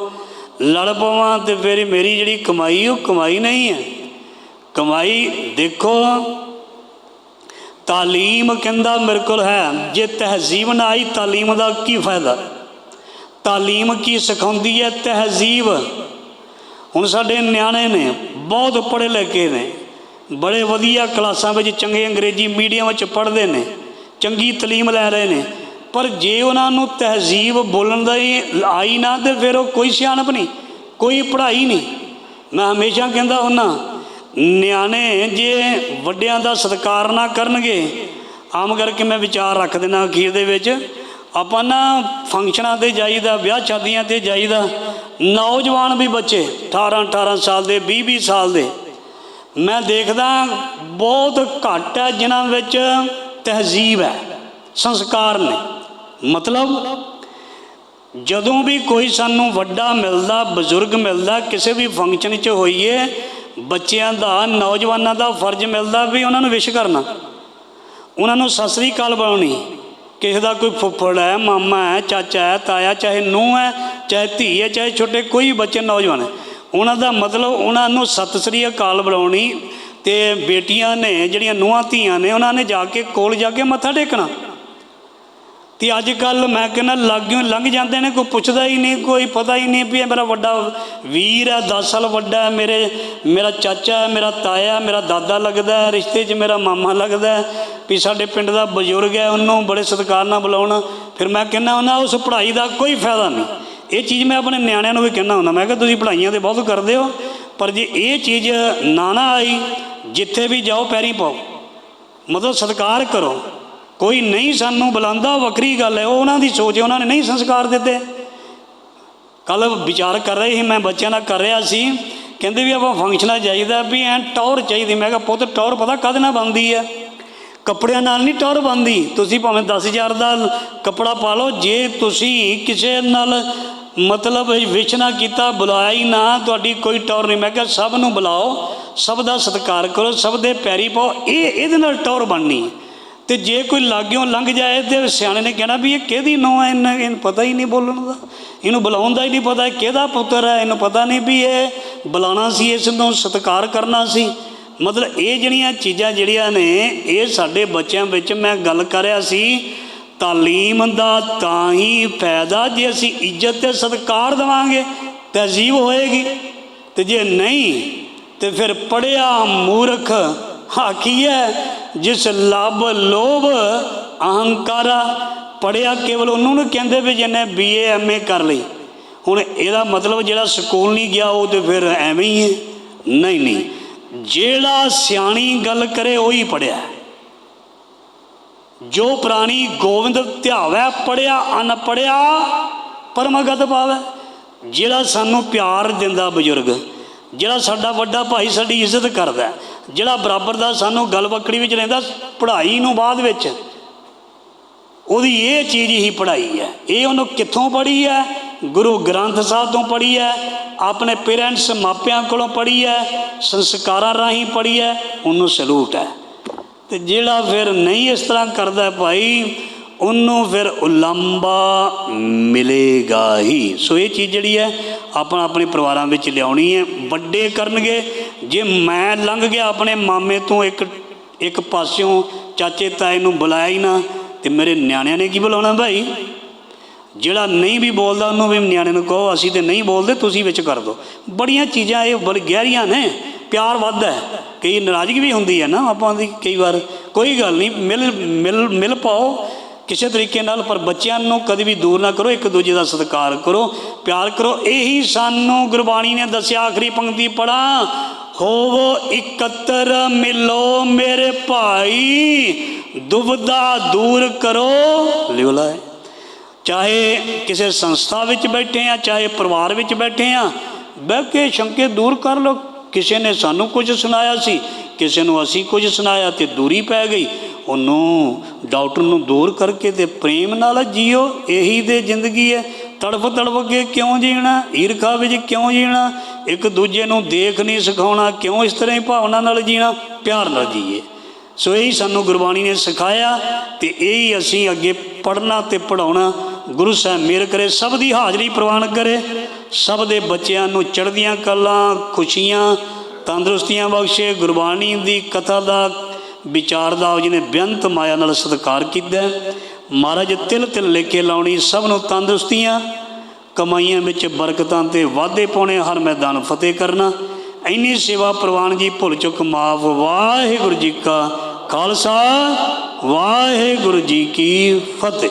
ਲੜ ਪਾਵਾਂ ਤੇ ਫਿਰ ਮੇਰੀ ਜਿਹੜੀ ਕਮਾਈ, ਉਹ ਕਮਾਈ ਨਹੀਂ ਹੈ। ਕਮਾਈ ਦੇਖੋ, ਤਾਲੀਮ ਕਹਿੰਦਾ ਮੇਰੇ ਕੋਲ ਹੈ। ਜੇ ਤਹਿਜ਼ੀਬ ਨਾ ਆਈ, ਤਾਲੀਮ ਦਾ ਕੀ ਫਾਇਦਾ? ਤਾਲੀਮ ਕੀ ਸਿਖਾਉਂਦੀ ਹੈ? ਤਹਿਜ਼ੀਬ। ਹੁਣ ਸਾਡੇ ਨਿਆਣੇ ਨੇ, ਬਹੁਤ ਪੜ੍ਹੇ ਲਿਖੇ ਨੇ। ਬੜੇ ਵਧੀਆ ਕਲਾਸਾਂ ਵਿੱਚ ਚੰਗੇ ਅੰਗਰੇਜ਼ੀ ਮੀਡੀਅਮ ਵਿੱਚ ਪੜ੍ਹਦੇ ਨੇ। ਚੰਗੀ ਤਾਲੀਮ ਲੈ ਰਹੇ ਨੇ। ਪਰ ਜੇ ਉਹਨਾਂ ਨੂੰ ਤਹਿਜ਼ੀਬ ਬੋਲਣ ਦਾ ਹੀ ਆਈ ਨਾ, ਤੇ ਫਿਰ ਉਹ ਕੋਈ ਸਿਆਣਪ ਨਹੀਂ, ਕੋਈ ਪੜ੍ਹਾਈ ਨਹੀਂ। ਮੈਂ ਹਮੇਸ਼ਾ ਕਹਿੰਦਾ ਹੁੰਨਾ ਨਿਆਣੇ ਜੇ ਵੱਡਿਆਂ ਦਾ ਸਤਿਕਾਰ ਨਾ ਕਰਨਗੇ, ਆਮ ਕਰਕੇ ਮੈਂ ਵਿਚਾਰ ਰੱਖ ਦੇਣਾ ਅਖੀਰ ਦੇ ਵਿੱਚ। ਆਪਾਂ ਨਾ ਫੰਕਸ਼ਨਾਂ ਤੇ ਜਾਈਦਾ, ਵਿਆਹ ਸ਼ਾਦੀਆਂ ਤੇ ਜਾਈਦਾ, ਨੌਜਵਾਨ ਵੀ ਬੱਚੇ 18 18 ਸਾਲ ਦੇ 20 20 ਸਾਲ ਦੇ। ਮੈਂ ਦੇਖਦਾ ਬਹੁਤ ਘੱਟ ਹੈ ਜਿਨ੍ਹਾਂ ਵਿੱਚ ਤਹਿਜ਼ੀਬ ਹੈ, ਸੰਸਕਾਰ ਨੇ। ਮਤਲਬ, ਜਦੋਂ ਵੀ ਕੋਈ ਸਾਨੂੰ ਵੱਡਾ ਮਿਲਦਾ, ਬਜ਼ੁਰਗ ਮਿਲਦਾ, ਕਿਸੇ ਵੀ ਫੰਕਸ਼ਨ 'ਚ ਹੋਈਏ, ਬੱਚਿਆਂ ਦਾ, ਨੌਜਵਾਨਾਂ ਦਾ ਫਰਜ਼ ਮਿਲਦਾ ਵੀ ਉਹਨਾਂ ਨੂੰ ਵਿਸ਼ ਕਰਨਾ। ਉਹਨਾਂ ਨੂੰ ਸਤਿ ਸ੍ਰੀ ਅਕਾਲ ਬੁਲਾਉਣੀ। ਕਿਸੇ ਦਾ ਕੋਈ ਫੁੱਫੜ ਹੈ, ਮਾਮਾ ਹੈ, ਚਾਚਾ ਹੈ, ਤਾਇਆ, ਚਾਹੇ ਨੂੰਹ ਹੈ, ਚਾਹੇ ਧੀ ਹੈ, ਚਾਹੇ ਛੋਟੇ ਕੋਈ ਬੱਚੇ, ਨੌਜਵਾਨ ਹੈ। ਉਹਨਾਂ ਦਾ ਮਤਲਬ ਉਹਨਾਂ ਨੂੰ ਸਤਿ ਸ੍ਰੀ ਅਕਾਲ ਬੁਲਾਉਣੀ ਤੇ ਬੇਟੀਆਂ ਨੇ, ਜਿਹੜੀਆਂ ਨੂੰਹਾਂ ਧੀਆਂ ਨੇ, ਉਹਨਾਂ ਨੇ ਜਾ ਕੇ ਕੋਲ ਜਾ ਕੇ ਮੱਥਾ ਟੇਕਣਾ। ਤੇ ਅੱਜ ਕੱਲ ਮੈਂ ਕਹਿੰਦਾ ਲਾਗਿਓ ਲੰਘ ਜਾਂਦੇ ਨੇ, ਕੋਈ ਪੁੱਛਦਾ ਹੀ ਨਹੀਂ, ਕੋਈ ਪਤਾ ਹੀ ਨਹੀਂ ਵੀ ਇਹ ਮੇਰਾ ਵੱਡਾ ਵੀਰ ਹੈ 10 ਸਾਲ ਵੱਡਾ ਹੈ, ਮੇਰੇ, ਮੇਰਾ ਚਾਚਾ ਹੈ, ਮੇਰਾ ਤਾਇਆ ਮੇਰਾ ਦਾਦਾ ਲੱਗਦਾ ਹੈ, ਰਿਸ਼ਤੇ 'ਚ ਮੇਰਾ ਮਾਮਾ ਲੱਗਦਾ ਵੀ ਸਾਡੇ ਪਿੰਡ ਦਾ ਬਜ਼ੁਰਗ ਹੈ, ਉਹਨੂੰ ਬੜੇ ਸਤਿਕਾਰ ਨਾਲ ਬੁਲਾਉਣਾ। ਫਿਰ ਮੈਂ ਕਹਿੰਦਾ ਹੁੰਦਾ, ਉਸ ਪੜ੍ਹਾਈ ਦਾ ਕੋਈ ਫਾਇਦਾ ਨਹੀਂ। ਇਹ ਚੀਜ਼ ਮੈਂ ਆਪਣੇ ਨਿਆਣਿਆਂ ਨੂੰ ਵੀ ਕਹਿੰਦਾ ਹੁੰਦਾ, ਮੈਂ ਕਿਹਾ ਤੁਸੀਂ ਪੜ੍ਹਾਈਆਂ ਤੇ ਬਹੁਤ ਕਰਦੇ ਹੋ, ਪਰ ਜੇ ਇਹ ਚੀਜ਼ ਨਾ ਨਾ ਆਈ, ਜਿੱਥੇ ਵੀ ਜਾਓ, ਪੈਰੀ ਪਾਓ। ਮਤਲਬ ਸਤਿਕਾਰ ਕਰੋ। ਕੋਈ ਨਹੀਂ ਸਾਨੂੰ ਬੁਲਾਉਂਦਾ, ਵੱਖਰੀ ਗੱਲ ਹੈ। ਉਹ ਉਹਨਾਂ ਦੀ ਸੋਚ ਹੈ, ਉਹਨਾਂ ਨੇ ਨਹੀਂ ਸੰਸਕਾਰ ਦਿੱਤੇ। ਕੱਲ ਵਿਚਾਰ ਕਰ ਰਹੇ ਸੀ, ਮੈਂ ਬੱਚਿਆਂ ਨਾਲ ਕਰ ਰਿਹਾ ਸੀ। ਕਹਿੰਦੇ ਵੀ ਆਪਾਂ ਫੰਕਸ਼ਨਾਂ ਚਾਹੀਦਾ ਵੀ ਐਂ ਟੌਰ ਚਾਹੀਦੀ। ਮੈਂ ਕਿਹਾ, ਪੁੱਤ, ਟੌਰ ਪਤਾ ਕਦ ਨਾਲ ਬਣਦੀ ਹੈ? ਕੱਪੜਿਆਂ ਨਾਲ ਨਹੀਂ ਟੌਰ ਬਣਦੀ। ਤੁਸੀਂ ਭਾਵੇਂ 10000 ਦਾ ਕੱਪੜਾ ਪਾ ਲਓ, ਜੇ ਤੁਸੀਂ ਕਿਸੇ ਨਾਲ ਮਤਲਬ ਵਿਸ਼ ਨਾ ਕੀਤਾ, ਬੁਲਾਇਆ ਹੀ ਨਾ, ਤੁਹਾਡੀ ਕੋਈ ਟੌਰ ਨਹੀਂ। ਮੈਂ ਕਿਹਾ, ਸਭ ਨੂੰ ਬੁਲਾਓ, ਸਭ ਦਾ ਸਤਿਕਾਰ ਕਰੋ, ਸਭ ਦੇ ਪੈਰੀ ਪਾਓ। ਇਹ ਇਹਦੇ ਨਾਲ ਟੌਰ ਬਣਨੀ ਹੈ। ਤੇ ਜੇ ਕੋਈ ਲਾਗਿਓਂ ਲੰਘ ਜਾਏ ਤੇ ਸਿਆਣੇ ਨੇ ਕਹਿਣਾ ਵੀ ਇਹ ਕਿਹਦੀ ਨੋ ਹੈ? ਇਹਨੂੰ ਇਹਨੂੰ ਪਤਾ ਹੀ ਨਹੀਂ ਬੋਲਣ ਦਾ। ਇਹਨੂੰ ਬੁਲਾਉਣ ਦਾ ਹੀ ਨਹੀਂ ਪਤਾ ਕਿਹਦਾ ਪੁੱਤਰ ਹੈ। ਇਹਨੂੰ ਪਤਾ ਨਹੀਂ ਵੀ ਇਹ ਬੁਲਾਣਾ ਸੀ, ਇਸ ਨੂੰ ਸਤਿਕਾਰ ਕਰਨਾ ਸੀ। ਮਤਲਬ ਇਹ ਜਿਹੜੀਆਂ ਚੀਜ਼ਾਂ ਜਿਹੜੀਆਂ ਨੇ, ਇਹ ਸਾਡੇ ਬੱਚਿਆਂ ਵਿੱਚ ਮੈਂ ਗੱਲ ਕਰ ਰਿਹਾ ਸੀ, ਤਾਲੀਮ ਦਾ ਤਾਂ ਹੀ ਫਾਇਦਾ ਜੇ ਅਸੀਂ ਇੱਜ਼ਤ ਤੇ ਸਤਿਕਾਰ ਦੇਵਾਂਗੇ ਤਹਿਜ਼ੀਬ ਹੋਏਗੀ। ਤੇ ਜੇ ਨਹੀਂ, ਤੇ ਫਿਰ ਪੜਿਆ ਮੂਰਖ ਹਾਕੀ ਹੈ? ਜਿਸ ਲੱਭ ਲੋਭ ਅਹੰਕਾਰਾ ਪੜਿਆ ਕੇਵਲ ਉਹਨੂੰ ਨੂੰ ਕਹਿੰਦੇ ਵੀ ਜਿਹਨੇ ਬੀਏ ਐਮਏ ਕਰ ਲਈ। ਹੁਣ ਇਹਦਾ ਮਤਲਬ ਜਿਹੜਾ ਸਕੂਲ ਨਹੀਂ ਗਿਆ, ਉਹ ਤੇ ਫਿਰ ਐਵੇਂ ਹੀ ਹੈ। ਨਹੀਂ ਨਹੀਂ। ਜਿਹੜਾ ਸਿਆਣੀ ਗੱਲ ਕਰੇ, ਉਹੀ ਪੜਿਆ ਜੋ ਪ੍ਰਾਣੀ ਗੋਬਿੰਦ ਧਿਆਵੈ ਪੜਿਆ ਅਨ ਪੜਿਆ ਪਰਮਗਤ ਪਾਵੈ। ਜਿਹੜਾ ਸਾਨੂੰ ਪਿਆਰ ਦਿੰਦਾ ਬਜ਼ੁਰਗ, ਜਿਹੜਾ ਸਾਡਾ ਵੱਡਾ ਭਾਈ ਸਾਡੀ ਇੱਜ਼ਤ ਕਰਦਾ ਜਿਹੜਾ ਬਰਾਬਰ ਦਾ ਸਾਨੂੰ ਗੱਲ ਵਿੱਚ ਰਹਿੰਦਾ, ਪੜ੍ਹਾਈ ਨੂੰ ਬਾਅਦ ਵਿੱਚ। ਉਹਦੀ ਇਹ ਚੀਜ਼ ਹੀ ਪੜ੍ਹਾਈ ਹੈ। ਇਹ ਉਹਨੂੰ ਕਿੱਥੋਂ ਪੜ੍ਹੀ ਹੈ? ਗੁਰੂ ਗ੍ਰੰਥ ਸਾਹਿਬ ਤੋਂ ਪੜ੍ਹੀ ਹੈ। ਆਪਣੇ ਪੇਰੈਂਟਸ ਮਾਪਿਆਂ ਕੋਲੋਂ ਪੜ੍ਹੀ ਹੈ। ਸੰਸਕਾਰਾਂ ਰਾਹੀਂ ਪੜ੍ਹੀ ਹੈ। ਉਹਨੂੰ ਸਲੂਟ ਹੈ। ਤੇ ਜਿਹੜਾ ਫਿਰ ਨਹੀਂ ਇਸ ਤਰ੍ਹਾਂ ਕਰਦਾ ਭਾਈ ਉਹਨੂੰ ਫਿਰ ਉਲੰਬਾ ਮਿਲੇਗਾ ਹੀ। ਸੋ ਇਹ ਚੀਜ਼ ਜਿਹੜੀ ਹੈ, ਆਪਾਂ ਆਪਣੇ ਪਰਿਵਾਰਾਂ ਵਿੱਚ ਲਿਆਉਣੀ ਹੈ। ਵੱਡੇ ਕਰਨਗੇ, ਜੇ ਮੈਂ ਲੰਘ ਗਿਆ ਆਪਣੇ ਮਾਮੇ ਤੋਂ ਇੱਕ ਇੱਕ ਪਾਸਿਓਂ, ਚਾਚੇ ਤਾਏ ਨੂੰ ਬੁਲਾਇਆ ਹੀ ਨਾ, ਤੇ ਮੇਰੇ ਨਿਆਣਿਆਂ ਨੇ ਕੀ ਬੁਲਾਉਣਾ ਭਾਈ? ਜਿਹੜਾ ਨਹੀਂ ਵੀ ਬੋਲਦਾ, ਉਹਨੂੰ ਵੀ ਨਿਆਣੇ ਨੂੰ ਕਹੋ, ਅਸੀਂ ਤੇ ਨਹੀਂ ਬੋਲਦੇ, ਤੁਸੀਂ ਵਿੱਚ ਕਰ ਦਿਓ। ਬੜੀਆਂ ਚੀਜ਼ਾਂ ਇਹ ਬੜੀ ਗਹਿਰੀਆਂ ਨੇ। ਪਿਆਰ ਵੱਧਦਾ ਹੈ। ਕਈ ਨਾਰਾਜ਼ਗੀ ਵੀ ਹੁੰਦੀ ਹੈ ਨਾ, ਆਪਾਂ ਦੀ ਕਈ ਵਾਰ। ਕੋਈ ਗੱਲ ਨਹੀਂ, ਮਿਲ ਮਿਲ ਮਿਲ ਪਾਓ। ਕਿਸੇ ਤਰੀਕੇ ਨਾਲ, ਪਰ ਬੱਚਿਆਂ ਨੂੰ ਕਦੇ ਵੀ ਦੂਰ ਨਾ ਕਰੋ, ਇੱਕ ਦੂਜੇ ਦਾ ਸਤਿਕਾਰ ਕਰੋ, ਪਿਆਰ ਕਰੋ। ਇਹੀ ਸਾਨੂੰ ਗੁਰਬਾਣੀ ਨੇ ਦੱਸਿਆ, ਆਖਰੀ ਪੰਕਤੀ ਪੜਾ ਹੋਵੋ ਇਕੱਤਰ, ਮਿਲੋ ਮੇਰੇ ਭਾਈ, ਦੁਬਦਾ ਦੂਰ ਕਰੋ। ਲਿਵਲਾ ਹੈ ਚਾਹੇ ਕਿਸੇ ਸੰਸਥਾ ਵਿੱਚ ਬੈਠੇ ਆ, ਚਾਹੇ ਪਰਿਵਾਰ ਵਿੱਚ ਬੈਠੇ ਆ, ਬਹਿ ਕੇ ਸ਼ੰਕੇ ਦੂਰ ਕਰ ਲੋ ਕਿਸੇ ਨੇ ਸਾਨੂੰ ਕੁਝ ਸੁਣਾਇਆ ਸੀ ਕਿਸੇ ਨੂੰ ਅਸੀਂ ਕੁਝ ਸੁਣਾਇਆ ਤੇ ਦੂਰੀ ਪੈ ਗਈ, ਉਹਨੂੰ ਡਾਕਟਰ ਨੂੰ ਦੂਰ ਕਰਕੇ ਤੇ ਪ੍ਰੇਮ ਨਾਲ ਜੀਓ, ਇਹੀ ਤੇ ਜ਼ਿੰਦਗੀ ਹੈ। ਤੜਫ ਤੜਫ ਕੇ ਕਿਉਂ ਜੀਣਾ, ਈਰਖਾ ਵਿੱਚ ਕਿਉਂ ਜੀਣਾ, ਇੱਕ ਦੂਜੇ ਨੂੰ ਦੇਖ ਨਹੀਂ ਸਿਖਾਉਣਾ, ਕਿਉਂ ਇਸ ਤਰ੍ਹਾਂ ਹੀ ਭਾਵਨਾ ਨਾਲ ਜੀਣਾ, ਪਿਆਰ ਨਾਲ ਜੀਏ। ਸੋ ਇਹੀ ਸਾਨੂੰ ਗੁਰਬਾਣੀ ਨੇ ਸਿਖਾਇਆ ਤੇ ਇਹੀ ਅਸੀਂ ਅੱਗੇ ਪੜ੍ਹਨਾ ਤੇ ਪੜਾਉਣਾ ਗੁਰੂ ਸਾਹਿਬ ਮੇਰ ਕਰੇ, ਸਭ ਦੀ ਹਾਜ਼ਰੀ ਪ੍ਰਵਾਨ ਕਰੇ। ਸਭ ਦੇ ਬੱਚਿਆਂ ਨੂੰ ਚੜ੍ਹਦੀਆਂ ਕਲਾਂ, ਖੁਸ਼ੀਆਂ ਤੰਦਰੁਸਤੀਆਂ ਬਖਸ਼ੇ, ਗੁਰਬਾਣੀ ਦੀ ਕਥਾ ਦਾ ਵਿਚਾਰ ਦਾ ਜਿਹਨੇ ਬੇਅੰਤ ਮਾਇਆ ਨਾਲ ਸਤਿਕਾਰ ਕੀਤਾ ਮਹਾਰਾਜ ਤਿਲ ਤਿਲ ਲੈ ਕੇ ਲਾਉਣੀ ਸਭ ਨੂੰ ਤੰਦਰੁਸਤੀਆਂ, ਕਮਾਈਆਂ ਵਿੱਚ ਬਰਕਤਾਂ ਤੇ ਵਾਧੇ ਪਾਉਣੇ ਹਰ ਮੈਦਾਨ ਫਤਿਹ ਕਰਨਾ। ਇੰਨੀ ਸੇਵਾ ਪ੍ਰਵਾਨ ਜੀ ਭੁੱਲ ਚੁੱਕ ਮਾਫ, ਵਾਹਿਗੁਰੂ ਜੀ ਕਾ ਖਾਲਸਾ, ਵਾਹਿਗੁਰੂ ਜੀ ਕੀ ਫਤਿਹ।